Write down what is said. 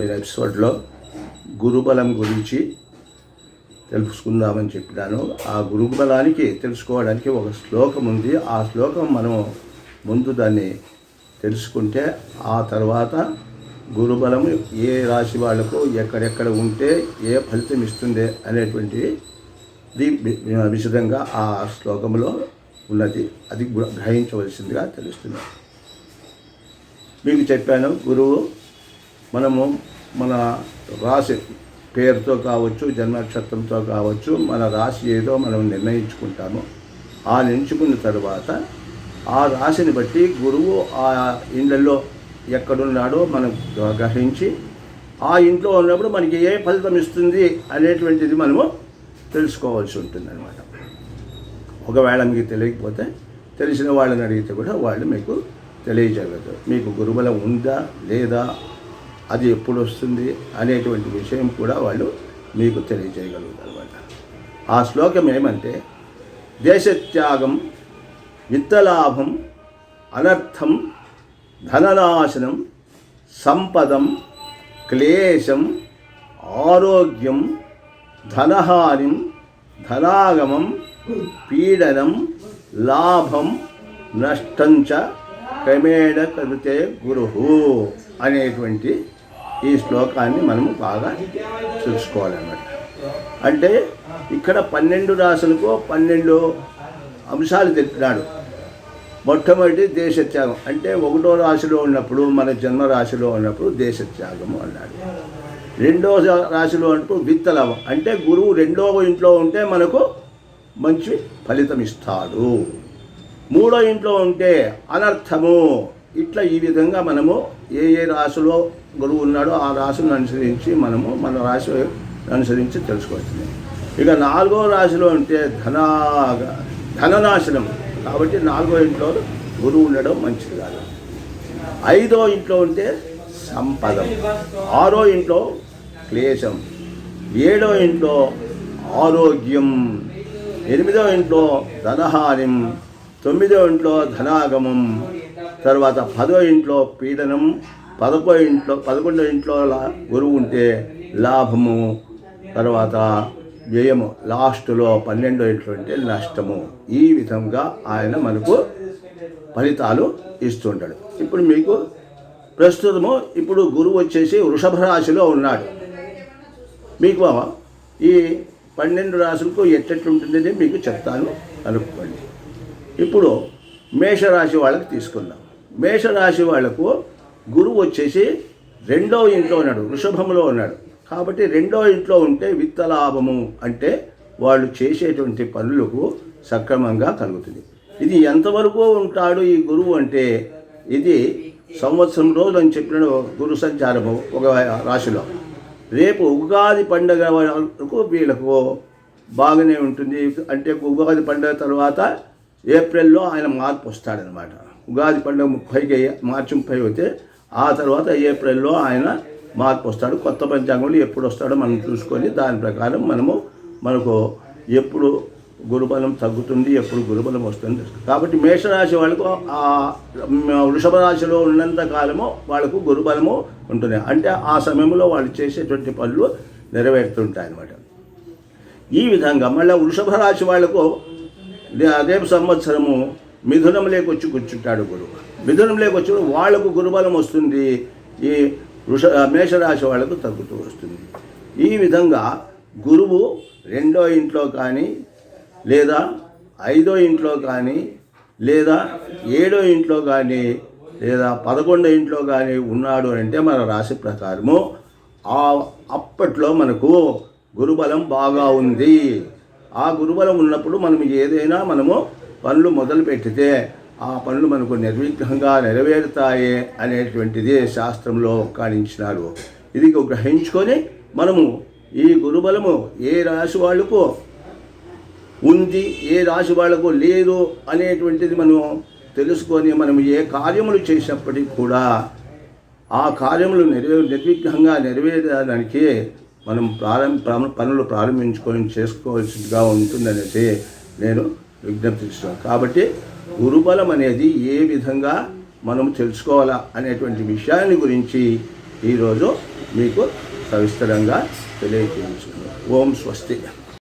పోయిన ఎపిసోడ్లో గురుబలం గురించి తెలుసుకుందామని చెప్పినాను. ఆ గురుబలానికి తెలుసుకోవడానికి ఒక శ్లోకం ఉంది. ఆ శ్లోకం మనం ముందు దాన్ని తెలుసుకుంటే ఆ తర్వాత గురుబలం ఏ రాశి వాళ్ళకు ఎక్కడెక్కడ ఉంటే ఏ ఫలితం ఇస్తుంది అనేటువంటి విశదంగా ఆ శ్లోకంలో ఉన్నది. అది గ్రహించవలసిందిగా తెలుస్తుంది మీకు చెప్పాను గురువు మనము మన రాశి పేరుతో కావచ్చు జన్మనక్షత్రంతో కావచ్చు మన రాశి ఏదో మనం నిర్ణయించుకుంటాము. ఆ నిర్ణయించుకున్న తర్వాత ఆ రాశిని బట్టి గురువు ఆ ఇళ్ళల్లో ఎక్కడున్నాడో మనం గ్రహించి ఆ ఇంట్లో ఉన్నప్పుడు మనకి ఏ ఫలితం ఇస్తుంది అనేటువంటిది మనము తెలుసుకోవాల్సి ఉంటుంది అనమాట ఒకవేళ మీకు తెలియకపోతే తెలిసిన వాళ్ళని అడిగితే కూడా వాళ్ళు మీకు తెలియజేయగలరు మీకు గురుబలం ఉందా లేదా అది ఎప్పుడు వస్తుంది అనేటువంటి విషయం కూడా వాళ్ళు మీకు తెలియజేయగలుగుతారు అనమాట ఆ శ్లోకం ఏమంటే దేశత్యాగం విత్తలాభం అనర్థం ధననాశనం సంపదం క్లేశం ఆరోగ్యం ధనహానిం ధనాగమం పీడనం లాభం నష్టంచ క్రమేణ కలుతే గురు అనేటువంటి ఈ శ్లోకాన్ని మనము బాగా చూసుకోవాలన్నమాట అంటే ఇక్కడ పన్నెండు రాసులకు పన్నెండు అంశాలు తెలిపినాడు మొట్టమొదటి దేశత్యాగం. అంటే ఒకటో రాశిలో ఉన్నప్పుడు మన జన్మ రాశిలో ఉన్నప్పుడు దేశత్యాగము అన్నాడు. రెండో రాశిలో ఉన్నప్పుడు విత్తలవం. అంటే గురువు రెండో ఇంట్లో ఉంటే మనకు మంచి ఫలితం ఇస్తాడు. మూడో ఇంట్లో ఉంటే అనర్థము. ఇట్లా ఈ విధంగా మనము ఏ ఏ రాశిలో గురువు ఉన్నాడో ఆ రాశిని అనుసరించి మనము మన రాశి అనుసరించి తెలుసుకోవచ్చు. ఇక నాలుగో రాశిలో ఉంటే ధనా ధననాశనం. కాబట్టి నాలుగో ఇంట్లో గురువు ఉండడం మంచిది కాదు. ఐదో ఇంట్లో ఉంటే సంపదం. ఆరో ఇంట్లో క్లేశం. ఏడో ఇంట్లో ఆరోగ్యం. ఎనిమిదో ఇంట్లో ధనహానిం తొమ్మిదో ఇంట్లో ధనాగమం. తర్వాత పదో ఇంట్లో పీడనం పదకొ ఇంట్లో పదకొండో ఇంట్లో గురువు ఉంటే లాభము తర్వాత వ్యయము. లాస్ట్లో పన్నెండో ఇంట్లో ఉంటే నష్టము. ఈ విధంగా ఆయన మనకు ఫలితాలు ఇస్తుంటాడు ఇప్పుడు మీకు ప్రస్తుతము ఇప్పుడు గురువు వచ్చేసి వృషభ రాశిలో ఉన్నాడు. మీకు ఈ పన్నెండు రాశులకు ఎట్టెట్లుంటుందని మీకు చెప్తాను. అనుకోండి. ఇప్పుడు మేషరాశి వాళ్ళకి తీసుకుందాం. మేషరాశి వాళ్ళకు గురువు వచ్చేసి రెండో ఇంట్లో ఉన్నాడు వృషభంలో ఉన్నాడు. కాబట్టి రెండో ఇంట్లో ఉంటే విత్తలాభము అంటే వాళ్ళు చేసేటువంటి పనులకు సక్రమంగా కలుగుతుంది. ఇది ఎంతవరకు ఉంటాడు ఈ గురువు అంటే ఇది సంవత్సరం రోజులు అని చెప్పిన గురు సంచారము ఒక రాశిలో. రేపు ఉగాది పండగ వరకు వీళ్ళకు బాగానే ఉంటుంది. అంటే ఉగాది పండగ తర్వాత ఏప్రిల్లో ఆయన మార్పు వస్తాడనమాట ఉగాది పండుగ ముప్పైకి మార్చి ముప్పై అయితే ఆ తర్వాత ఏప్రిల్లో ఆయన మార్పు వస్తాడు. కొత్త పంచాంగంలో ఎప్పుడు వస్తాడో మనం చూసుకొని దాని ప్రకారం మనము మనకు ఎప్పుడు గురుబలం తగ్గుతుంది ఎప్పుడు గురుబలం వస్తుంది. కాబట్టి మేషరాశి వాళ్ళకు ఆ వృషభ రాశిలో ఉన్నంత కాలము వాళ్ళకు గురుబలము ఉంటుంది. అంటే ఆ సమయంలో వాళ్ళు చేసేటువంటి పనులు నెరవేరుతుంటాయి అన్నమాట ఈ విధంగా మళ్ళీ వృషభ రాశి వాళ్ళకు అదే సంవత్సరము మిథునంలోకి వచ్చి కూర్చుంటాడు గురువు మిథునంలోకి వచ్చినప్పుడు వాళ్ళకు గురుబలం వస్తుంది. ఈ వృష మేషరాశి వాళ్ళకు తగ్గుతూ వస్తుంది. ఈ విధంగా గురువు రెండో ఇంట్లో కానీ లేదా ఐదో ఇంట్లో కానీ లేదా ఏడో ఇంట్లో కానీ లేదా పదకొండో ఇంట్లో కానీ ఉన్నాడు అంటే మన రాశి ప్రకారము ఆ అప్పట్లో మనకు గురుబలం బాగా ఉంది. ఆ గురుబలం ఉన్నప్పుడు మనం ఏదైనా మనము పనులు మొదలు పెట్టితే ఆ పనులు మనకు నిర్విఘ్నంగా నెరవేరుతాయి అనేటువంటిది శాస్త్రంలో కాణించినారు ఇది గ్రహించుకొని మనము ఈ గురుబలము ఏ రాశి వాళ్ళకు ఉంది ఏ రాశి వాళ్ళకు లేదు అనేటువంటిది మనం తెలుసుకొని మనం ఏ కార్యములు చేసినప్పటికీ కూడా ఆ కార్యములు నెరవే నిర్విఘ్నంగా నెరవేరడానికి మనం ప్రారంభ ప్రారం- పనులు ప్రారంభించుకొని చేసుకోవాల్సిందిగా ఉంటుందనేసి నేను విజ్ఞప్తి ఇస్తున్నాం కాబట్టి గురుబలం అనేది ఏ విధంగా మనం తెలుసుకోవాలా అనేటువంటి విషయాన్ని గురించి ఈరోజు మీకు సవిస్తరంగా తెలియజేస్తున్నాను ఓం స్వస్తి.